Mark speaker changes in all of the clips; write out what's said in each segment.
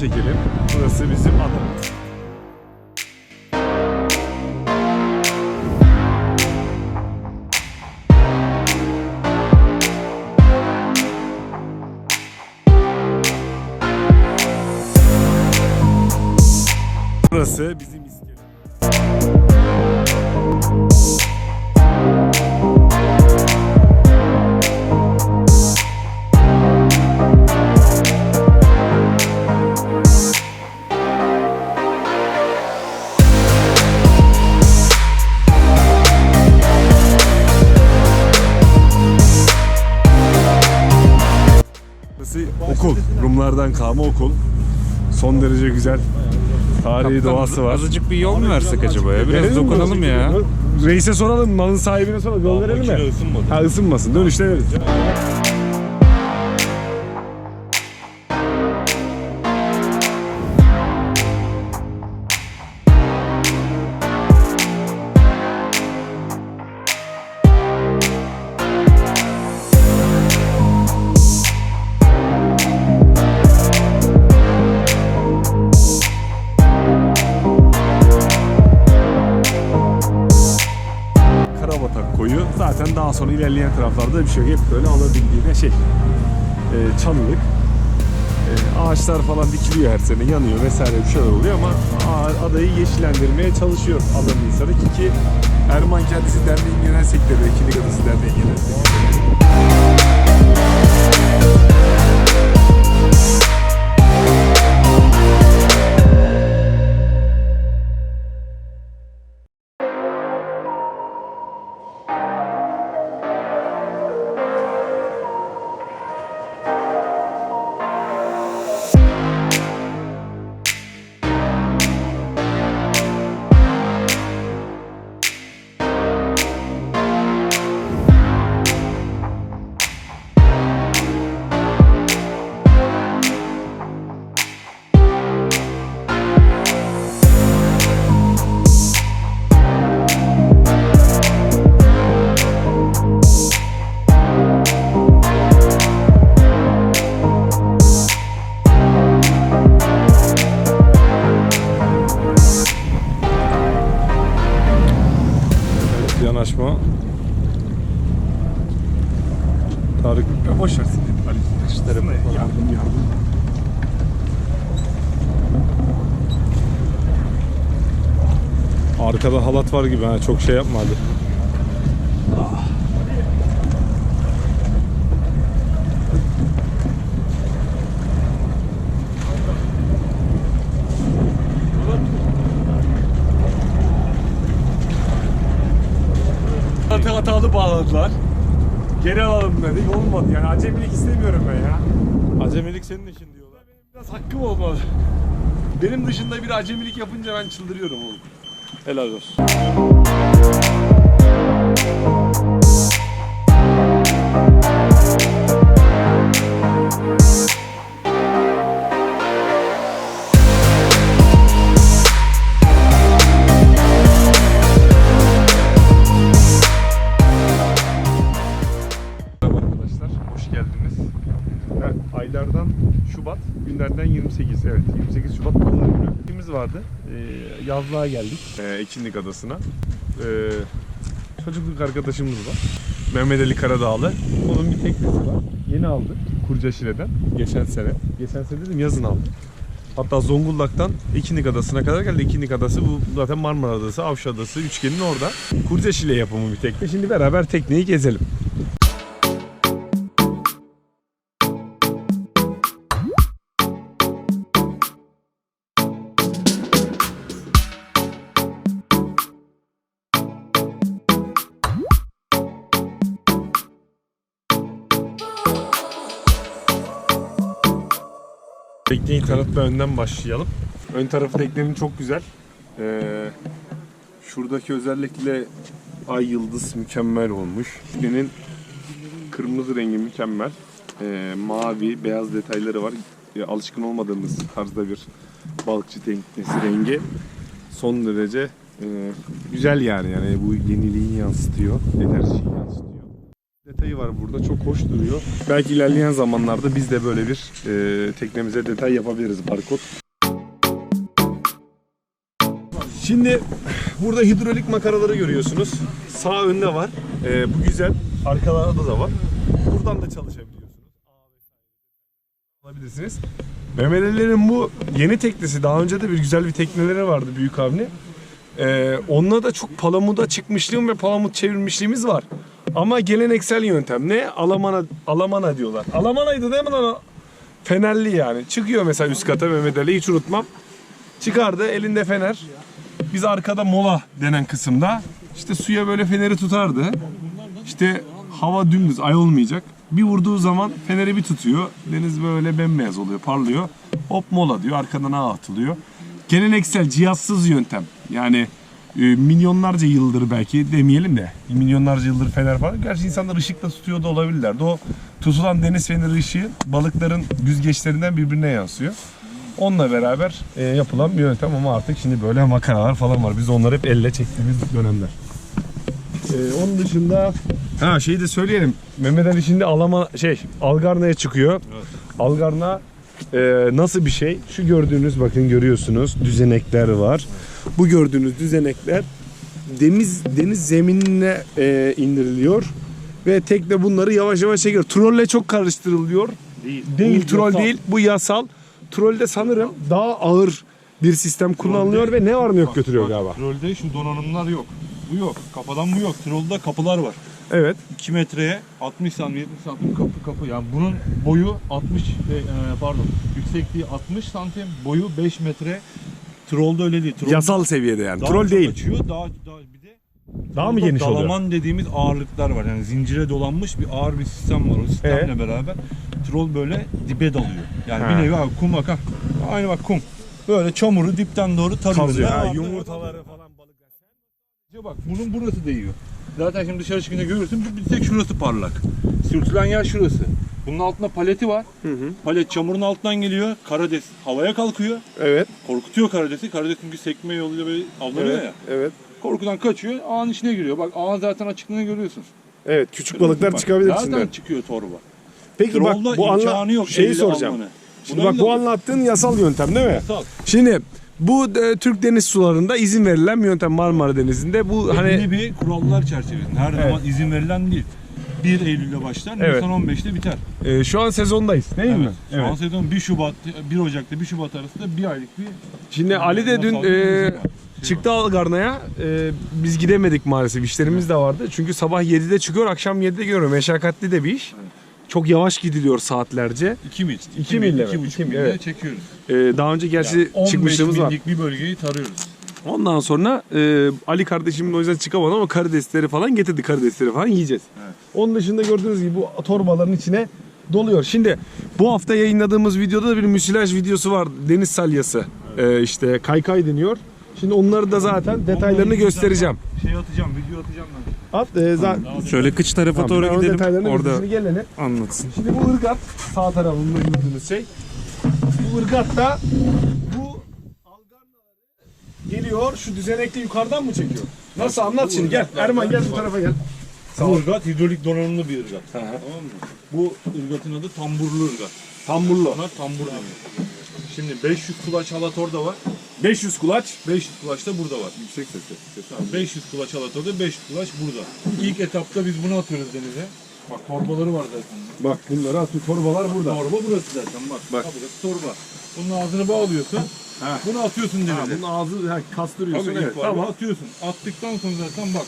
Speaker 1: çekelim. Burası bizim adamız. Rumlardan kalma okul. Son derece güzel. Tarihi doğası var.
Speaker 2: Azıcık bir yol mu versek acaba ya? Biraz
Speaker 1: Verelim mi?
Speaker 2: dokunalım ya.
Speaker 1: Reise soralım, malın sahibine soralım. Yol verelim mi? Ha ısınmasın. Dönüşte veririz. Sonra ilerleyen taraflarda bir şey yok. Hep böyle alabildiğine şey e, çalılık. E, ağaçlar falan dikiliyor her sene yanıyor vesaire bir şeyler oluyor ama adayı yeşillendirmeye çalışıyor adanın insanı ki, ki Erman kendisi derneğin genel sekreteri, Kinlik Adası Derneği genel sekreteri. Tarık ya boş versin. Ali kışlarım yardım yardım. Arkada halat var gibi ha çok şey yapma hadi. Hata hatalı bağladılar. Geri alalım dedik olmadı yani acemilik istemiyorum ben ya.
Speaker 3: Acemilik senin için diyorlar.
Speaker 1: Benim biraz hakkım olmalı. Benim dışında bir acemilik yapınca ben çıldırıyorum oğlum.
Speaker 3: Helal olsun.
Speaker 1: Günlerden 28. Evet, 28 Şubat Pazar günü. İkimiz vardı. Ee, yazlığa geldik. Ee, Ekinlik Adası'na. Ee, çocukluk arkadaşımız var. Mehmet Ali Karadağlı. Onun bir teknesi var. Yeni aldı. Kurcaşile'den. Geçen sene. Geçen sene dedim yazın aldı. Hatta Zonguldak'tan Ekinlik Adası'na kadar geldi. Ekinlik Adası bu zaten Marmara Adası, Avşa Adası üçgenin orada. Kurcaşile yapımı bir tekne. Şimdi beraber tekneyi gezelim. Tekneyi tanıtma önden başlayalım. Ön tarafı teknenin çok güzel. Ee, şuradaki özellikle ay yıldız mükemmel olmuş. Teknenin kırmızı rengi mükemmel. Ee, mavi, beyaz detayları var. Ee, alışkın olmadığımız tarzda bir balıkçı teknesi rengi. Son derece e, güzel yani. yani bu yeniliği yansıtıyor, enerjiyi yansıtıyor. Detayı var burada çok hoş duruyor. Belki ilerleyen zamanlarda biz de böyle bir e, teknemize detay yapabiliriz barkod. Şimdi burada hidrolik makaraları görüyorsunuz. Sağ önde var. E, bu güzel. Arkalarda da var. Buradan da çalışabiliyorsunuz. Alabilirsiniz. Mehmet Ali'lerin bu yeni teknesi daha önce de bir güzel bir tekneleri vardı büyük avni. Ee, onunla da çok palamuda çıkmışlığım ve palamut çevirmişliğimiz var. Ama geleneksel yöntem ne? Alamana, alamana diyorlar. Alamanaydı değil mi lan o? Fenerli yani. Çıkıyor mesela üst kata Mehmet Ali hiç unutmam. Çıkardı elinde fener. Biz arkada mola denen kısımda işte suya böyle feneri tutardı. İşte hava dümdüz ay olmayacak. Bir vurduğu zaman feneri bir tutuyor. Deniz böyle bembeyaz oluyor, parlıyor. Hop mola diyor, arkadan ağ atılıyor. Geleneksel cihazsız yöntem. Yani e, milyonlarca yıldır belki demeyelim de milyonlarca yıldır fener falan. Gerçi insanlar ışıkla tutuyor da olabilirlerdi. O tutulan deniz feneri ışığı balıkların yüzgeçlerinden birbirine yansıyor. Onunla beraber e, yapılan bir yöntem ama artık şimdi böyle makaralar falan var. Biz onları hep elle çektiğimiz dönemler. Ee, onun dışında ha şeyi de söyleyelim. Mehmet Ali şimdi Alama şey Algarna'ya çıkıyor. Algarna e, nasıl bir şey? Şu gördüğünüz bakın görüyorsunuz düzenekler var. Bu gördüğünüz düzenekler deniz deniz zeminine e, indiriliyor ve tekne bunları yavaş yavaş çekiyor. Trolle çok karıştırılıyor.
Speaker 3: Değil.
Speaker 1: Değil troll
Speaker 3: yasal.
Speaker 1: değil. Bu yasal. Trollde sanırım daha ağır bir sistem kullanılıyor ve ne var ne yok
Speaker 3: Bak,
Speaker 1: götürüyor
Speaker 3: bak,
Speaker 1: galiba.
Speaker 3: Trolde şu donanımlar yok. Bu yok. Kafadan bu yok. Trolde kapılar var.
Speaker 1: Evet.
Speaker 3: 2 metreye 60 santim 70 santim kapı kapı. Yani bunun boyu 60 e, e, pardon yüksekliği 60 santim boyu 5 metre. Trollde öyle değil. Trollde
Speaker 1: Yasal seviyede yani.
Speaker 3: daha
Speaker 1: Troll değil.
Speaker 3: Açıyor, daha, daha bir de
Speaker 1: Daha mı geniş oluyor?
Speaker 3: Dalaman dediğimiz ağırlıklar var. Yani zincire dolanmış bir ağır bir sistem var. O sistemle
Speaker 1: Ee?
Speaker 3: beraber troll böyle dibe dalıyor. Yani
Speaker 1: Ha.
Speaker 3: bir nevi abi kum bak ha. Aynı bak kum. Böyle çamuru dipten doğru tarıyor.
Speaker 1: Kazıyor. Ha, yumurtaları falan
Speaker 3: Bak bunun burası değiyor. Zaten şimdi dışarı çıkınca görürsün bir tek şurası parlak. Sürtülen yer şurası. Bunun altında paleti var.
Speaker 1: Hı hı.
Speaker 3: Palet çamurun altından geliyor. Karades havaya kalkıyor.
Speaker 1: Evet.
Speaker 3: Korkutuyor karadesi. Karades çünkü sekme yoluyla böyle avlanıyor
Speaker 1: Evet.
Speaker 3: ya.
Speaker 1: Evet.
Speaker 3: Korkudan kaçıyor. Ağın içine giriyor. Bak ağın zaten açıklığını görüyorsun.
Speaker 1: Evet. Küçük balıklar
Speaker 3: Bak,
Speaker 1: çıkabilir
Speaker 3: Zaten
Speaker 1: içinden.
Speaker 3: çıkıyor torba.
Speaker 1: Peki bak
Speaker 3: Trollda
Speaker 1: bu anla
Speaker 3: yok
Speaker 1: şeyi soracağım.
Speaker 3: almanı.
Speaker 1: Şimdi
Speaker 3: Buna
Speaker 1: bak bu anlattığın yasal yöntem değil mi?
Speaker 3: Sal.
Speaker 1: Şimdi bu e, Türk deniz sularında izin verilen bir yöntem Marmara Denizi'nde. Bu
Speaker 3: Hani bir kurallar çerçevesinde. Her
Speaker 1: Evet.
Speaker 3: zaman izin verilen değil. 1 Eylül'de başlar,
Speaker 1: Evet.
Speaker 3: Nisan 15'te biter.
Speaker 1: e, şu an sezondayız değil mi?
Speaker 3: Şu an sezon 1 Şubat, 1 Ocak'ta 1 Şubat arasında bir aylık bir
Speaker 1: Şimdi Ali de dün e,
Speaker 3: var.
Speaker 1: çıktı Algarna'ya. E, biz gidemedik maalesef. İşlerimiz de vardı. Çünkü sabah 7'de çıkıyor, akşam 7'de geliyor. Meşakkatli de bir iş. Çok yavaş gidiliyor saatlerce.
Speaker 3: 2 mil.
Speaker 1: İki mille mi?
Speaker 3: 2,5
Speaker 1: İki mil, evet.
Speaker 3: çekiyoruz.
Speaker 1: E, daha önce gerçi
Speaker 3: Yani 15
Speaker 1: çıkmışlığımız var.
Speaker 3: millik bir bölgeyi tarıyoruz.
Speaker 1: Ondan sonra e, Ali kardeşimin o yüzden çıkamadı ama karidesleri falan getirdi karidesleri falan yiyeceğiz.
Speaker 3: Evet.
Speaker 1: Onun dışında gördüğünüz gibi bu torbaların içine doluyor. Şimdi bu hafta yayınladığımız videoda da bir müsilaj videosu var. Deniz salyası. E, işte kaykay deniyor. Şimdi onları da zaten detaylarını göstereceğim.
Speaker 3: Şey atacağım, video atacağım ben.
Speaker 1: At e, za-
Speaker 2: Şöyle kıç tarafa doğru gidelim. Orada
Speaker 1: hızlı gelelim.
Speaker 2: anlatsın.
Speaker 1: Şimdi bu ırgat sağ tarafında gördüğünüz şey. Bu ırgatta bu algarnaları geliyor şu düzenekli yukarıdan mı çekiyor? Nasıl anlat şimdi gel. Erman gel bu tarafa gel.
Speaker 3: Bu ırgat hidrolik donanımlı bir ırgat. Tamam mı? Bu ırgatın adı tamburlu ırgat.
Speaker 1: Tamburlu.
Speaker 3: Bunlar tambur deniyor. Şimdi 500 kulaç halat orada var.
Speaker 1: 500 kulaç.
Speaker 3: 500 kulaç da burada var.
Speaker 1: Yüksek sesle.
Speaker 3: Tamam, 500 kulaç halat orada, 500 kulaç burada. İlk etapta biz bunu atıyoruz denize. Bak torbaları var zaten.
Speaker 1: Bak bunları atıyor. Torbalar burada.
Speaker 3: Torba burası zaten bak.
Speaker 1: Bak.
Speaker 3: Ha, burası torba. Bunun ağzını bağlıyorsun.
Speaker 1: Ha.
Speaker 3: Bunu atıyorsun denize.
Speaker 1: Ha, bunun ağzı ha, kastırıyorsun.
Speaker 3: Tabii
Speaker 1: evet.
Speaker 3: Tamam. Atıyorsun. Attıktan sonra zaten bak.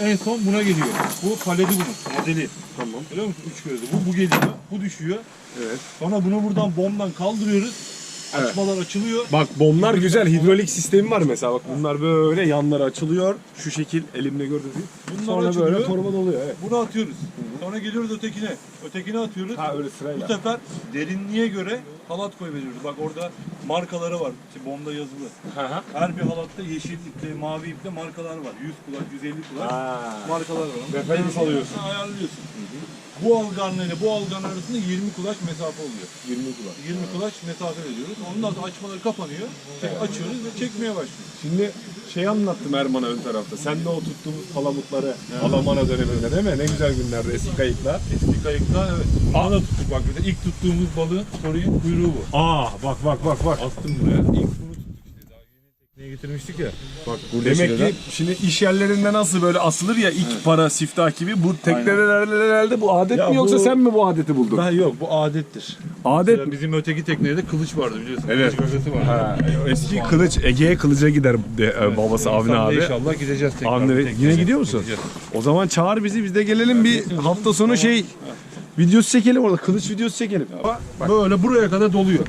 Speaker 3: En son buna geliyor. Bu paleti bunun. Modeli.
Speaker 1: Tamam.
Speaker 3: Biliyor musun? Üç gözlü. Bu, bu geliyor. Bu düşüyor.
Speaker 1: Evet.
Speaker 3: Sonra bunu buradan bombdan kaldırıyoruz. Açmalar açılıyor.
Speaker 1: Bak bomblar güzel. Hidrolik sistemi var mesela. Bak bunlar böyle yanları açılıyor. Şu şekil elimde gördüğünüz gibi.
Speaker 3: Bunlar
Speaker 1: Sonra
Speaker 3: açılıyor.
Speaker 1: böyle torba doluyor. Evet.
Speaker 3: Bunu atıyoruz. Sonra geliyoruz ötekine. Ötekine atıyoruz.
Speaker 1: Ha öyle
Speaker 3: Bu
Speaker 1: sırayla.
Speaker 3: sefer derinliğe göre halat koyuyoruz. Bak orada markaları var. İşte bomba yazılı.
Speaker 1: Hı hı.
Speaker 3: Her bir halatta yeşil iple, mavi iple markalar var. 100 kulaç, 150 kulaç
Speaker 1: Ha.
Speaker 3: markalar var.
Speaker 1: Referans alıyorsun.
Speaker 3: Ayarlıyorsun. Bu alganla ile bu algan arasında 20 kulaç mesafe oluyor.
Speaker 1: 20 kulaç.
Speaker 3: 20 kulaç mesafe veriyoruz. Ondan sonra açmaları kapanıyor. Çek, açıyoruz ve çekmeye başlıyoruz.
Speaker 1: Şimdi şey anlattım Erman'a ön tarafta. Sen de o tuttuğumuz palamutları Alamana döneminde değil mi? Ne güzel günlerdi eski kayıklar.
Speaker 3: Eski kayıkta evet. Ana tuttuk bak bir de ilk tuttuğumuz balığın story'in kuyruğu bu.
Speaker 1: Aa bak bak bak bak.
Speaker 3: Astım buraya. İlk. Daha tekneye getirmiştik ya. Bak
Speaker 1: Demek ki şimdi iş yerlerinde nasıl böyle asılır ya ilk para siftah gibi bu teknelerde bu adet
Speaker 3: Ya
Speaker 1: mi yoksa
Speaker 3: bu-
Speaker 1: sen mi bu adeti buldun?
Speaker 3: Ben yok bu adettir.
Speaker 1: Adet
Speaker 3: Mesela bizim öteki teknede kılıç vardı biliyorsun.
Speaker 1: Evet.
Speaker 3: Kılıç.
Speaker 1: Ha, eski kılıç Ege'ye kılıca gider de, e, babası Avni
Speaker 3: Sen de
Speaker 1: abi.
Speaker 3: İnşallah gideceğiz tekrar.
Speaker 1: Avni Bey, yine gidiyor musun?
Speaker 3: Gideceğiz.
Speaker 1: O zaman çağır bizi biz de gelelim bir hafta sonu şey videosu çekelim orada kılıç videosu çekelim. Bak,
Speaker 3: Böyle buraya kadar doluyor.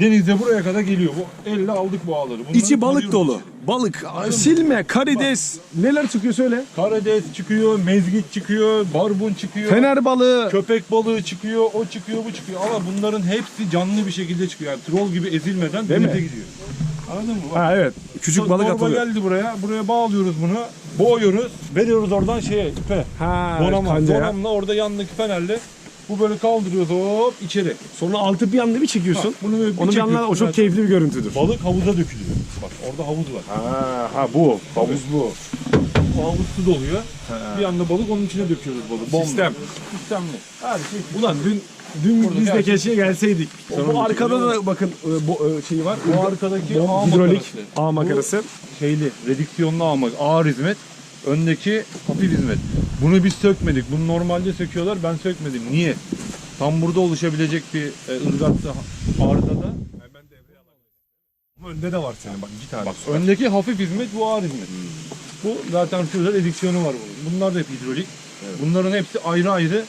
Speaker 3: Denizde buraya kadar geliyor. Bu elle aldık bu ağları. Bunları
Speaker 1: İçi balık dolu. Balık, silme, karides, neler çıkıyor söyle.
Speaker 3: Karides çıkıyor, mezgit çıkıyor, barbun çıkıyor.
Speaker 1: Fener balığı.
Speaker 3: Köpek balığı çıkıyor, o çıkıyor, bu çıkıyor. Ama bunların hepsi canlı bir şekilde çıkıyor. Yani troll gibi ezilmeden
Speaker 1: Değil mi?
Speaker 3: denize gidiyor. Anladın mı? Bak,
Speaker 1: Ha evet. Küçük balık
Speaker 3: torba
Speaker 1: atılıyor.
Speaker 3: geldi buraya. Buraya bağlıyoruz bunu. Boğuyoruz. Veriyoruz oradan şeye, ipe.
Speaker 1: Ha,
Speaker 3: Donama.
Speaker 1: kancaya.
Speaker 3: Donamla orada yanındaki fenerle bu böyle kaldırıyoruz hop içeri.
Speaker 1: Sonra altı bir anda bir çekiyorsun.
Speaker 3: Bak, bunu böyle bir
Speaker 1: Onu bir anla, o
Speaker 3: çekiyorsun.
Speaker 1: çok keyifli bir görüntüdür.
Speaker 3: Balık havuza dökülüyor. Bak orada havuz var.
Speaker 1: Ha, ha bu. Havuz bu.
Speaker 3: O havuz su doluyor. Bir anda balık onun içine döküyoruz balığı. Bomba.
Speaker 1: Sistem.
Speaker 3: Sistemli. Her şey.
Speaker 1: Ulan dün dün
Speaker 3: Burada
Speaker 1: biz de
Speaker 3: gerçek-
Speaker 1: keşke gelseydik.
Speaker 3: Sen
Speaker 1: bu arkada da bakın e, bu e, şey var.
Speaker 3: Bu arkadaki ağ
Speaker 1: hidrolik
Speaker 3: makarası.
Speaker 1: ağ makarası.
Speaker 3: şeyli, redüksiyonlu almak, ağır hizmet. Öndeki hafif hizmet. Bunu biz sökmedik. Bunu normalde söküyorlar. Ben sökmedim. Niye? Tam burada oluşabilecek bir e, arızada.
Speaker 1: Ama önde de var senin bak iki tane.
Speaker 3: Bak öndeki hafif hizmet bu ağır hizmet. Bu zaten şurada redüksiyonu var bunun. Bunlar da hep hidrolik. Bunların hepsi ayrı ayrı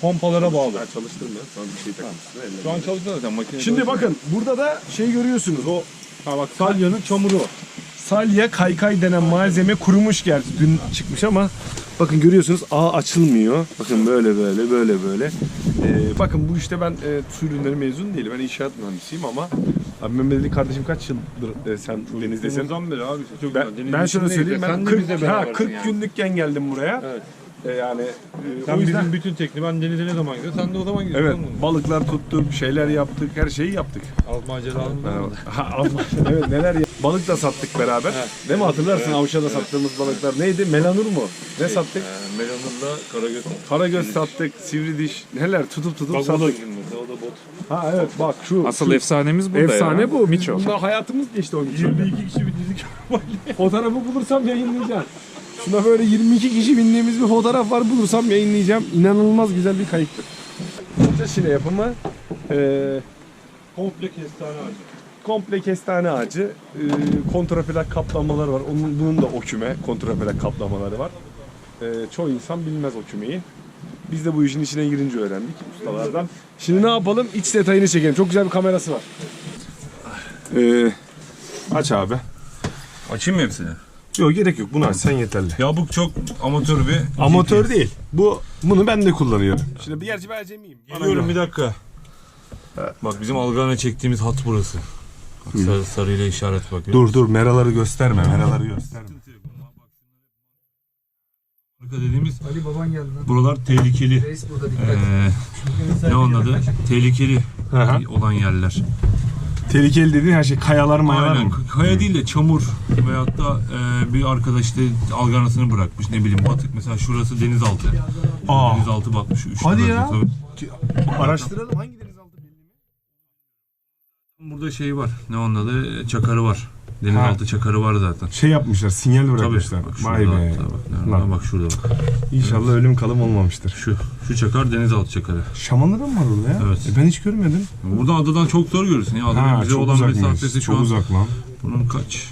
Speaker 3: pompalara bağlı.
Speaker 1: Ben çalıştırmıyorum. Sana bir şey takmışsın.
Speaker 3: Şu an çalışıyor zaten makine.
Speaker 1: Şimdi bakın burada da şey görüyorsunuz. O
Speaker 3: Ha bak salyanın çamuru
Speaker 1: salya kaykay denen malzeme kurumuş gerçi dün çıkmış ama bakın görüyorsunuz ağ açılmıyor. Bakın böyle böyle böyle böyle. Ee, bakın bu işte ben e, su ürünleri mezun değilim. Ben inşaat mühendisiyim ama abi Mehmet Ali kardeşim kaç yıldır e, sen denizdesin?
Speaker 3: Denizden beri abi. Çok
Speaker 1: Ben, ben şöyle söyleyeyim ben
Speaker 3: Sen de
Speaker 1: 40,
Speaker 3: bizle
Speaker 1: ha,
Speaker 3: berabersin
Speaker 1: 40
Speaker 3: yani.
Speaker 1: günlükken geldim buraya.
Speaker 3: Evet.
Speaker 1: E, yani e,
Speaker 3: Sen
Speaker 1: o yüzden
Speaker 3: bizim bütün tekniği ben denize ne zaman gidiyorum sen de o zaman gidiyorsun.
Speaker 1: evet
Speaker 3: oğlum.
Speaker 1: balıklar tuttuk, şeyler yaptık, her şeyi yaptık.
Speaker 3: Az maceramız var.
Speaker 1: Ha, Allah- evet neler ya. Balık da sattık beraber. Değil mi hatırlarsın Avşa'da sattığımız balıklar neydi? Melanur mu? Ne sattık?
Speaker 3: Ee, Melanur'la Karagöz.
Speaker 1: Karagöz sattık, sivri diş, neler tutup tutup
Speaker 3: Bak o da
Speaker 1: sattık.
Speaker 3: mesela, o da bot.
Speaker 1: Ha evet bak şu.
Speaker 2: Asıl
Speaker 1: şu
Speaker 2: efsanemiz burada
Speaker 1: efsane
Speaker 2: ya.
Speaker 1: bu.
Speaker 2: Miço.
Speaker 1: Bunda hayatımız geçti onun için.
Speaker 3: 22 kişi bir dizi
Speaker 1: Fotoğrafı bulursam yayınlayacağım. Şuna böyle 22 kişi bindiğimiz bir fotoğraf var bulursam yayınlayacağım. İnanılmaz güzel bir kayıttır. Şile yapımı eee
Speaker 3: Komple kestane ağacı.
Speaker 1: komple kestane ağacı, e, kontraplak kaplamaları var. Onun, bunun da o küme kontraplak kaplamaları var. E, çoğu insan bilmez o kümeyi. Biz de bu işin içine girince öğrendik ustalardan. Şimdi ne yapalım? İç detayını çekelim. Çok güzel bir kamerası var. E, aç abi.
Speaker 3: Açayım mı hepsini?
Speaker 1: Yok gerek yok. Bunu aç sen yeterli.
Speaker 3: Ya bu çok amatör bir
Speaker 1: Amatör değil. Bu bunu ben de kullanıyorum. Şimdi bir gerçi ben acemiyim.
Speaker 3: Geliyorum bir dakika. Bak bizim algana çektiğimiz hat burası. Bak sarı, sarıyla işaret bak.
Speaker 1: Dur dur meraları gösterme. Meraları gösterme.
Speaker 3: Arka dediğimiz
Speaker 4: Ali baban geldi lan.
Speaker 3: buralar tehlikeli.
Speaker 4: Reis burada dikkat.
Speaker 3: Ee, ne onun adı? Tehlikeli olan yerler.
Speaker 1: Tehlikeli dediğin her şey kayalar mayalar
Speaker 3: Aynen.
Speaker 1: mı?
Speaker 3: Kaya değil de çamur veyahut da e, bir arkadaş işte alganasını bırakmış ne bileyim batık mesela şurası denizaltı.
Speaker 1: Aa.
Speaker 3: Denizaltı batmış. Üç
Speaker 1: Hadi ya.
Speaker 3: tabii.
Speaker 1: Araştıralım hangi denizaltı belli mi?
Speaker 3: Burada şey var. Ne onun adı? Çakarı var. Denizaltı çakarı var zaten.
Speaker 1: Şey yapmışlar, sinyal
Speaker 3: Tabii.
Speaker 1: bırakmışlar.
Speaker 3: Bak şurada
Speaker 1: Vay be.
Speaker 3: nerede?
Speaker 1: Lan.
Speaker 3: bak şurada bak.
Speaker 1: İnşallah ölüm kalım olmamıştır.
Speaker 3: Şu. Şu çakar denizaltı çakarı.
Speaker 1: Şamanlara mı var orada ya?
Speaker 3: Evet.
Speaker 1: E ben hiç görmedim.
Speaker 3: Buradan adadan çok zor görürsün ya. Adanın bize olan mesafesi şu
Speaker 1: çok
Speaker 3: an.
Speaker 1: uzak lan.
Speaker 3: Bunun kaç?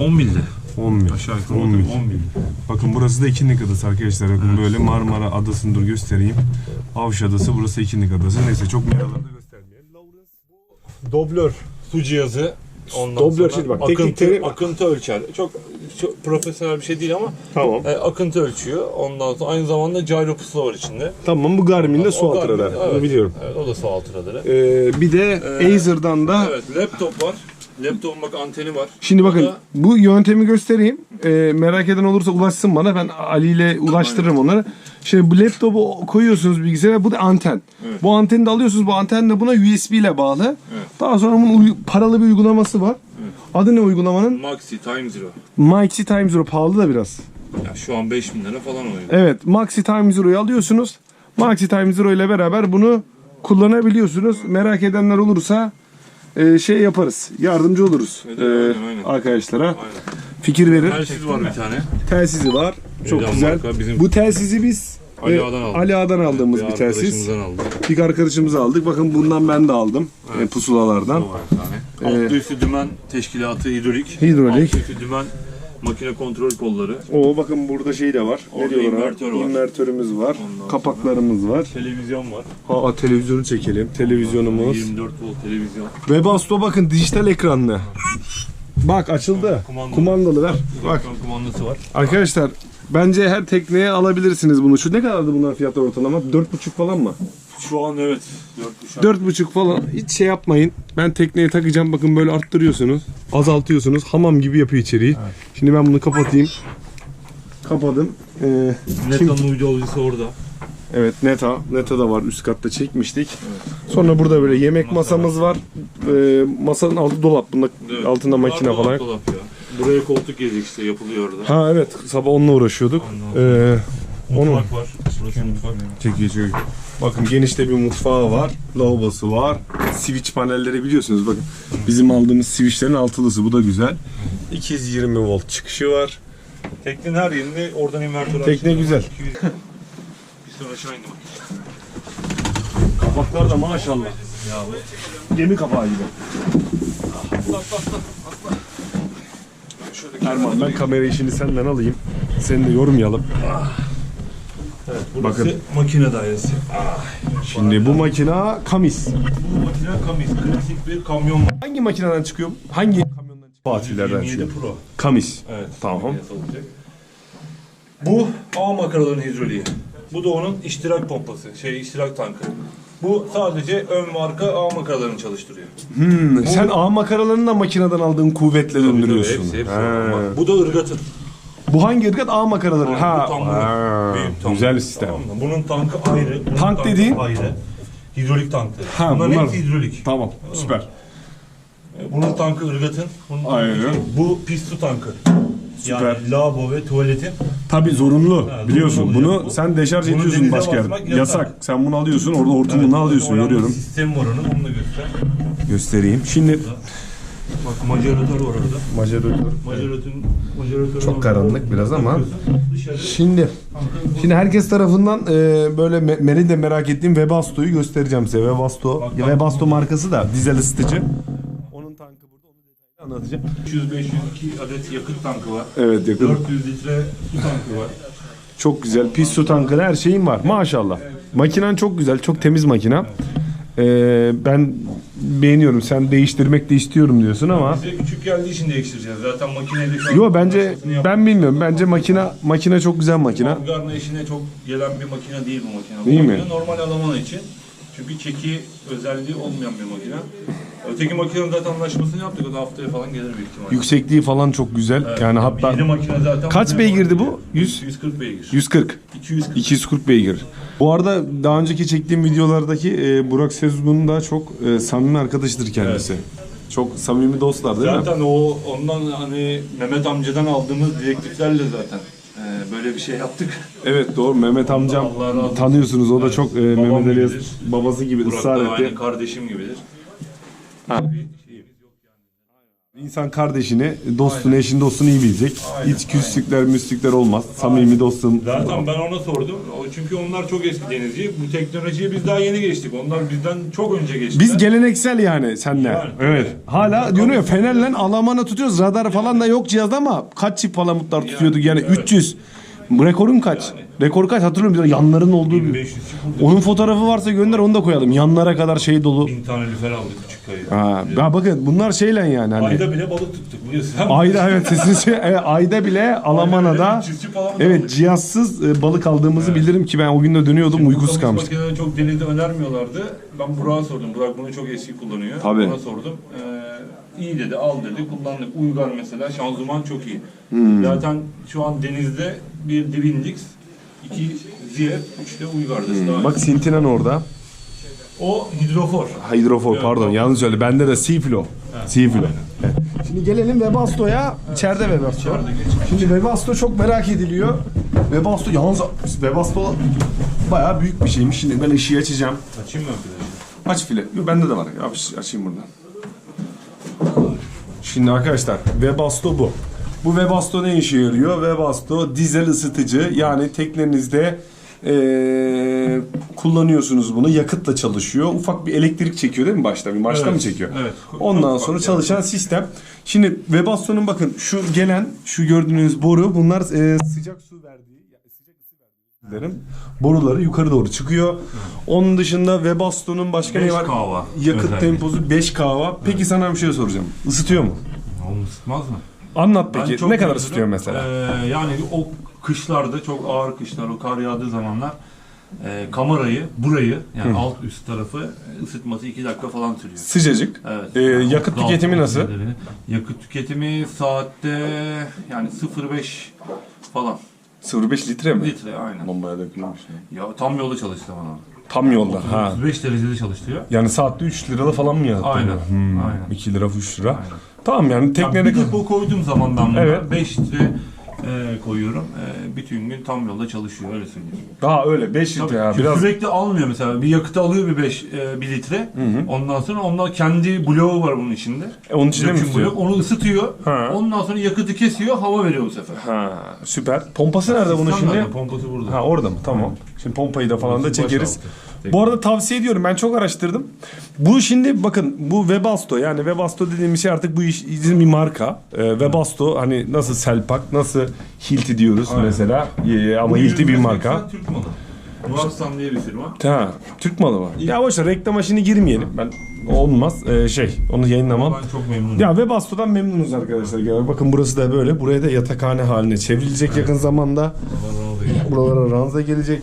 Speaker 3: 10 milde.
Speaker 1: 10 mil.
Speaker 3: Aşağı yukarı
Speaker 1: 10
Speaker 3: 10
Speaker 1: mil.
Speaker 3: mil. 10 mil.
Speaker 1: Bakın burası da İkinlik Adası arkadaşlar. Bakın böyle Marmara Adası'nı dur göstereyim. Avş Adası, burası İkinlik Adası. Neyse çok meraları da göstermeyelim.
Speaker 3: Doblör su cihazı. Ondan
Speaker 1: Doblör
Speaker 3: sonra
Speaker 1: şimdi bak,
Speaker 3: akıntı,
Speaker 1: teknik terim-
Speaker 3: akıntı ölçer. Çok, çok profesyonel bir şey değil ama
Speaker 1: Tamam.
Speaker 3: e, akıntı ölçüyor. Ondan sonra aynı zamanda gyro pusula var içinde.
Speaker 1: Tamam bu Garmin'de su
Speaker 3: O
Speaker 1: altı
Speaker 3: Garmin,
Speaker 1: radar.
Speaker 3: evet.
Speaker 1: Bunu biliyorum.
Speaker 3: Evet, o da su altı radarı.
Speaker 1: Ee, bir de
Speaker 3: Ee,
Speaker 1: Acer'dan da
Speaker 3: Evet, laptop var. Laptopun bak anteni var.
Speaker 1: Şimdi bakın
Speaker 3: Bu da-
Speaker 1: bu yöntemi göstereyim. Ee, merak eden olursa ulaşsın bana. Ben Ali ile ulaştırırım onları. Şimdi bu laptopu koyuyorsunuz bilgisayara. Bu da anten.
Speaker 3: Evet.
Speaker 1: Bu anteni de alıyorsunuz. Bu anten de buna USB ile bağlı. Daha sonra bunun paralı bir uygulaması var. Adı ne uygulamanın?
Speaker 3: Maxi Time Zero.
Speaker 1: Maxi Time Zero pahalı da biraz.
Speaker 3: Ya şu an 5000 lira falan oluyor.
Speaker 1: Evet Maxi Time Zero'yu alıyorsunuz. Maxi Time Zero ile beraber bunu kullanabiliyorsunuz. Merak edenler olursa e, şey yaparız. Yardımcı oluruz.
Speaker 3: Evet,
Speaker 1: e,
Speaker 3: aynen, aynen.
Speaker 1: arkadaşlara.
Speaker 3: Aynen.
Speaker 1: Fikir verir.
Speaker 3: Telsiz var bir tane.
Speaker 1: Telsizi var. Çok
Speaker 3: Evden
Speaker 1: güzel.
Speaker 3: marka bizim-
Speaker 1: Bu telsizi biz
Speaker 3: Ali
Speaker 1: e,
Speaker 3: Ağa'dan aldık.
Speaker 1: Ali Ağa'dan aldığımız bir, telsiz.
Speaker 3: arkadaşımızdan aldık.
Speaker 1: Bir arkadaşımıza aldık. Bakın bundan ben de aldım. E, pusulalardan.
Speaker 3: Var bir tane. Altlı üstü dümen teşkilatı hidrolik.
Speaker 1: Hidrolik.
Speaker 3: Altlı üstü dümen makine kontrol kolları.
Speaker 1: O bakın burada şey de var. Ne
Speaker 3: Orada
Speaker 1: diyorlar ona?
Speaker 3: invertör var.
Speaker 1: İnvertörümüz var.
Speaker 3: Ondan
Speaker 1: Kapaklarımız var.
Speaker 3: Televizyon var.
Speaker 1: Aa televizyonu çekelim. Televizyonumuz.
Speaker 3: 24 volt televizyon.
Speaker 1: Webasto bakın dijital ekranlı. Bak açıldı.
Speaker 3: Kumandalı.
Speaker 1: Kumandalı ver. Bak
Speaker 3: kumandası var.
Speaker 1: arkadaşlar bence her tekneye alabilirsiniz bunu. Şu ne kadardı bunlar fiyatlar ortalama? 4,5 falan mı?
Speaker 3: Şu an evet. 4
Speaker 1: 4,5 falan. Hiç şey yapmayın. Ben tekneye takacağım. Bakın böyle arttırıyorsunuz. Azaltıyorsunuz. Hamam gibi yapıyor içeriği. Şimdi ben bunu kapatayım. Kapadım. Ee,
Speaker 3: Neta'nın uydu alıcısı orada.
Speaker 1: Evet Neta. Neta da var üst katta çekmiştik. Sonra burada böyle yemek masamız var. Ee, masanın altı dolap. Bunda
Speaker 3: Evet.
Speaker 1: altında
Speaker 3: Bunlar
Speaker 1: makine
Speaker 3: dolap,
Speaker 1: falan.
Speaker 3: dolap ya. Buraya koltuk gelecek işte yapılıyor orada.
Speaker 1: Ha evet sabah onunla uğraşıyorduk.
Speaker 3: Ondan
Speaker 1: Ee, onu
Speaker 3: Mutfak var. Burası mutfak.
Speaker 1: çekiyor çekiyor. Bakın genişte bir mutfağı var. Lavabosu var. Switch panelleri biliyorsunuz bakın. Bizim aldığımız switchlerin altılısı bu da güzel. 220 volt çıkışı var.
Speaker 3: Teknenin her yerinde oradan invertör
Speaker 1: Tekne güzel.
Speaker 3: Bir sonra aşağı indim.
Speaker 1: Kapaklar da maşallah. Gemi kapağı gibi. Erman ben kamera işini senden alayım. Seni de yormayalım.
Speaker 3: Burası
Speaker 1: Bakın.
Speaker 3: makine dairesi.
Speaker 1: Şimdi bu makina Kamis.
Speaker 3: Bu makine Kamis. Klasik bir kamyon.
Speaker 1: Hangi makineden çıkıyor? Hangi kamyondan çıkıyor? Fatihlerden
Speaker 3: 27
Speaker 1: çıkıyor.
Speaker 3: Pro.
Speaker 1: Kamis.
Speaker 3: Evet.
Speaker 1: Tamam.
Speaker 3: makinesi olacak. Bu A makaraların hidroliği. Bu da onun iştirak pompası, şey iştirak tankı. Bu sadece ön marka A makaralarını çalıştırıyor.
Speaker 1: Hmm, sen ağ makaralarını da makineden aldığın kuvvetle döndürüyorsun.
Speaker 3: Hepsi, hepsi. Bu da ırgatır.
Speaker 1: Bu hangi ırgat? Ağ makaraları. Ha.
Speaker 3: Bu tam bunun
Speaker 1: ha.
Speaker 3: büyük.
Speaker 1: Güzel sistem.
Speaker 3: Tamam mı? Bunun tankı ayrı. bunun
Speaker 1: Tank
Speaker 3: tankı
Speaker 1: dediğin?
Speaker 3: Ayrı. Hidrolik tankları.
Speaker 1: Ha,
Speaker 3: Bunların
Speaker 1: bunlar-
Speaker 3: hepsi hidrolik.
Speaker 1: Tamam. Süper.
Speaker 3: E, Bunun tankı ırgatın. Bunun tankı
Speaker 1: Ayrı.
Speaker 3: şey. Bu pis su tankı.
Speaker 1: Süper.
Speaker 3: Yani lavabo ve tuvaletin
Speaker 1: Tabii zorunlu.
Speaker 3: Ha,
Speaker 1: Biliyorsun.
Speaker 3: zorunlu
Speaker 1: Bunu
Speaker 3: olacak bu.
Speaker 1: sen deşarj
Speaker 3: Bunu
Speaker 1: ediyorsun
Speaker 3: denize
Speaker 1: başka yerde.
Speaker 3: basmak
Speaker 1: Yasak.
Speaker 3: yasak.
Speaker 1: Sen bunu alıyorsun. Orada hortumunu alıyorsun.
Speaker 3: o yalnız
Speaker 1: Görüyorum.
Speaker 3: Sistem var onun. Onu da göster.
Speaker 1: Göstereyim. Şimdi
Speaker 3: Bak macaratör var orada.
Speaker 1: majeratör.
Speaker 3: Macaratörün macaratörün
Speaker 1: Çok karanlık biraz ama. Şimdi Şimdi herkes tarafından e, böyle me- beni de merak ettiğim Webasto'yu göstereceğim size. Webasto,
Speaker 3: Bak, bak.
Speaker 1: Webasto markası da dizel ısıtıcı. Onun tankı burada. Onu detaylı anlatacağım.
Speaker 3: 300-502 adet yakıt tankı var.
Speaker 1: Evet yakın.
Speaker 3: 400 litre su tankı var.
Speaker 1: Çok güzel. Pis su tankı her şeyin var. Maşallah. Makinen çok güzel. Çok temiz makina. Ee, ben beğeniyorum. Sen değiştirmek de istiyorum diyorsun ama.
Speaker 3: Bize küçük geldiği için değiştireceğiz. Zaten makineyle şu an
Speaker 1: Yo bence ben bilmiyorum. Bence makina makine çok güzel makine.
Speaker 3: Mangarna işine çok gelen bir makine değil bu makine. Bu
Speaker 1: Değil mi?
Speaker 3: makine Normal Alman için. Çünkü çeki özelliği olmayan bir makine. Öteki makinenin zaten anlaşmasını yaptık. O da haftaya falan gelir büyük ihtimalle.
Speaker 1: Yüksekliği falan çok güzel.
Speaker 3: Evet,
Speaker 1: Yani hatta
Speaker 3: Yeni makine zaten.
Speaker 1: Kaç beygirdi bu?
Speaker 3: geliyor.
Speaker 1: 100?
Speaker 3: 140 beygir.
Speaker 1: 140.
Speaker 3: 240.
Speaker 1: 240 beygir. Bu arada daha önceki çektiğim videolardaki e, Burak Sezgun'un da çok e, samimi arkadaşıdır kendisi. Çok samimi dostlar değil mi?
Speaker 3: Zaten o ondan hani Mehmet amcadan aldığımız direktiflerle zaten e, böyle bir şey yaptık.
Speaker 1: Evet doğru Mehmet amcam
Speaker 3: Allah razı olsun.
Speaker 1: tanıyorsunuz o da
Speaker 3: Evet,
Speaker 1: çok e,
Speaker 3: babam
Speaker 1: Mehmet
Speaker 3: gibidir.
Speaker 1: babası gibi
Speaker 3: Burak da aynı kardeşim gibidir.
Speaker 1: Ha.
Speaker 3: Bir.
Speaker 1: İnsan kardeşini, dostunu, eşini, dostunu iyi bilecek.
Speaker 3: Aynen,
Speaker 1: Hiç küslükler, müslükler olmaz. Samimi dostum.
Speaker 3: Zaten ben ona sordum. O- Çünkü onlar çok eski denizci. Bu teknolojiye biz daha yeni geçtik. Onlar bizden çok önce geçtiler.
Speaker 1: Biz geleneksel yani senle.
Speaker 3: Yani,
Speaker 1: evet. Hala diyorum ya fenerle Alaman'a tutuyoruz. Radar falan da yok cihazda ama kaç çift palamutlar tutuyorduk yani
Speaker 3: evet.
Speaker 1: 300. Bu rekorun kaç? Rekor kaç hatırlıyorum bir yanların olduğu bir.
Speaker 3: 1500 çıkıldı.
Speaker 1: Onun fotoğrafı varsa gönder onu da koyalım. Yanlara kadar şey dolu.
Speaker 3: Bin tane lüfer aldık küçük kayıya.
Speaker 1: Ha, ya bakın bunlar şeyle yani hani.
Speaker 3: Ayda bile balık tuttuk biliyorsun.
Speaker 1: Ayda evet sesini şey, evet, ayda bile Alamana'da
Speaker 3: Çiftçi falan
Speaker 1: evet cihazsız e, balık aldığımızı bilirim ki ben o gün de dönüyordum uykusuz kalmıştım.
Speaker 3: makineleri çok denizde önermiyorlardı. Ben Burak'a sordum. Burak bunu çok eski kullanıyor.
Speaker 1: Tabii.
Speaker 3: Ona sordum. Ee, iyi dedi, al dedi, kullandık. Uygar mesela, şanzıman çok iyi.
Speaker 1: Hmm.
Speaker 3: Zaten şu an denizde bir Divindix, iki Ziyer, üç de Uygar'da.
Speaker 1: Hmm. Bak Sintinan orada.
Speaker 3: O hidrofor.
Speaker 1: Hidrofor
Speaker 3: Evet,
Speaker 1: pardon
Speaker 3: tamam.
Speaker 1: yanlış söyle. Bende de Seaflo. Seaflo. Evet. Şimdi gelelim Webasto'ya. İçeride Webasto.
Speaker 3: İçeride.
Speaker 1: Şimdi Webasto çok merak ediliyor. Webasto yalnız Webasto bayağı büyük bir şeymiş. Şimdi ben ışığı açacağım.
Speaker 3: Açayım mı arkadaşlar?
Speaker 1: Aç file. Yo, bende de var. Aç, açayım buradan. Şimdi arkadaşlar Webasto bu. Bu Webasto ne işe yarıyor? Webasto dizel ısıtıcı. Yani teknenizde eee, kullanıyorsunuz bunu. Yakıtla çalışıyor. Ufak bir elektrik çekiyor değil mi başta? Bir başta
Speaker 3: Evet,
Speaker 1: mı çekiyor?
Speaker 3: evet.
Speaker 1: Ondan
Speaker 3: Çok
Speaker 1: sonra çalışan sistem. Şimdi Webasto'nun bakın şu gelen, şu gördüğünüz boru bunlar eee, sıcak su verdiği, yani sıcak ısı verdiği derim. Boruları yukarı doğru çıkıyor. Onun dışında Webasto'nun başka ne var?
Speaker 3: kahva.
Speaker 1: Yakıt
Speaker 3: özellikle.
Speaker 1: temposu 5 kahva. Peki sana bir şey soracağım. Isıtıyor mu?
Speaker 3: Onu ısıtmaz mı?
Speaker 1: Anlat
Speaker 3: Ben
Speaker 1: peki.
Speaker 3: çok
Speaker 1: Ne kadar ısıtıyor mesela?
Speaker 3: Ee, yani o kışlarda çok ağır kışlar, o kar yağdığı zamanlar e, kamerayı, burayı yani alt üst tarafı ısıtması 2 dakika falan sürüyor.
Speaker 1: Sıcacık.
Speaker 3: Evet.
Speaker 1: Ee,
Speaker 3: Yani
Speaker 1: yakıt
Speaker 3: o
Speaker 1: tüketimi
Speaker 3: dağıtım
Speaker 1: nasıl?
Speaker 3: Yakıt tüketimi saatte yani 0.5 falan
Speaker 1: 0.5 litre mi?
Speaker 3: litre aynen.
Speaker 1: Bombaya dökülmüş.
Speaker 3: Ya tam yolda çalıştı bana.
Speaker 1: Tam yolda. Ha.
Speaker 3: 35 derecede çalıştırıyor.
Speaker 1: Yani saatte 3 liralı falan mı yattı?
Speaker 3: Aynen,
Speaker 1: Hmm,
Speaker 3: aynen.
Speaker 1: 2 lira 3 lira.
Speaker 3: Aynen.
Speaker 1: Tamam yani
Speaker 3: Ya
Speaker 1: teknede
Speaker 3: bir depo koyduğum zaman ben buna
Speaker 1: Evet.
Speaker 3: 5 litre e, koyuyorum. E, bütün gün tam yolda çalışıyor öyle söyleyeyim.
Speaker 1: daha öyle 5 litre
Speaker 3: Tabii,
Speaker 1: ya.
Speaker 3: çünkü
Speaker 1: Biraz
Speaker 3: Sürekli almıyor mesela. Bir yakıtı alıyor bir 5 e, 1 litre. Ondan sonra ondan kendi bloğu var bunun içinde.
Speaker 1: E, onun içinde mi
Speaker 3: Döküm
Speaker 1: tutuyor?
Speaker 3: bloğu. Onu ısıtıyor.
Speaker 1: Ha.
Speaker 3: Ondan sonra yakıtı kesiyor, hava veriyor bu sefer.
Speaker 1: Ha, süper. Pompası nerede bunun
Speaker 3: Sistem
Speaker 1: şimdi?
Speaker 3: nerede? Pompası burada.
Speaker 1: Ha orada mı? Tamam. Şimdi pompayı da falan da çekeriz.
Speaker 3: altı.
Speaker 1: Bu arada tavsiye ediyorum. Ben çok araştırdım. Bu şimdi bakın bu Webasto yani Webasto dediğimiz şey artık bu iş bizim bir marka. Ee, Webasto hani nasıl Selpak, nasıl Hilti diyoruz
Speaker 3: Aynen.
Speaker 1: mesela. Ee, ama
Speaker 3: Bu
Speaker 1: Hilti bir
Speaker 3: %80
Speaker 1: marka.
Speaker 3: Türk malı. Muarslan diye bir firma.
Speaker 1: Ha, Türk malı var. Ya boşver reklama şimdi girmeyelim. Ben olmaz. Ee, şey, onu yayınlamam.
Speaker 3: Ben çok memnunum.
Speaker 1: Ya Webasto'dan memnunuz arkadaşlar. Genel. Bakın burası da böyle. Buraya da yatakhane haline çevrilecek yakın zamanda. Buralara ranza gelecek.